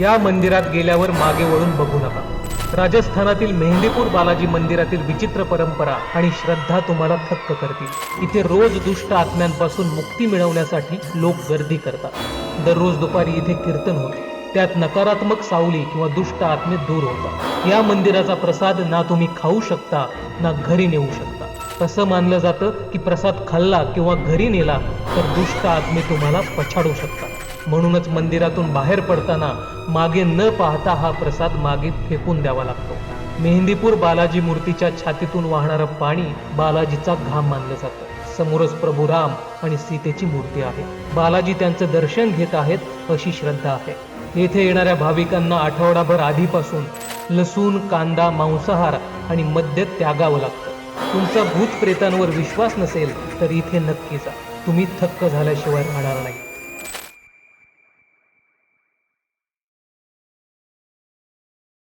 या मंदिरात गेल्यावर मागे वळून बघू नका. राजस्थानातील मेहंदीपूर बालाजी मंदिरातील विचित्र परंपरा आणि श्रद्धा तुम्हाला थक्क करतील. इथे रोज दुष्ट आत्म्यांपासून मुक्ती मिळवण्यासाठी लोक गर्दी करतात. दररोज दुपारी इथे कीर्तन होते. त्यात नकारात्मक सावली किंवा दुष्ट आत्मे दूर होतात. या मंदिराचा प्रसाद ना तुम्ही खाऊ शकता ना घरी नेऊ शकता. असं मानलं जातं की प्रसाद खाल्ला किंवा घरी नेला तर दुष्ट आत्मे तुम्हाला पछाडू शकतात. म्हणूनच मंदिरातून बाहेर पडताना मागे न पाहता हा प्रसाद मागे फेकून द्यावा लागतो. मेहंदीपूर बालाजी मूर्तीच्या छातीतून वाहणारं पाणी बालाजीचा घाम मानलं जातं. समोरच प्रभू राम आणि सीतेची मूर्ती आहे. बालाजी त्यांचं दर्शन घेत आहेत अशी श्रद्धा आहे. येथे येणाऱ्या भाविकांना आठवडाभर आधीपासून लसूण कांदा मांसाहार आणि मद्य त्यागावं लागतं. तुमचा भूत प्रेतांवर विश्वास नसेल तर इथे नक्की जा. तुम्ही थक्क झाल्याशिवाय राहणार नाही.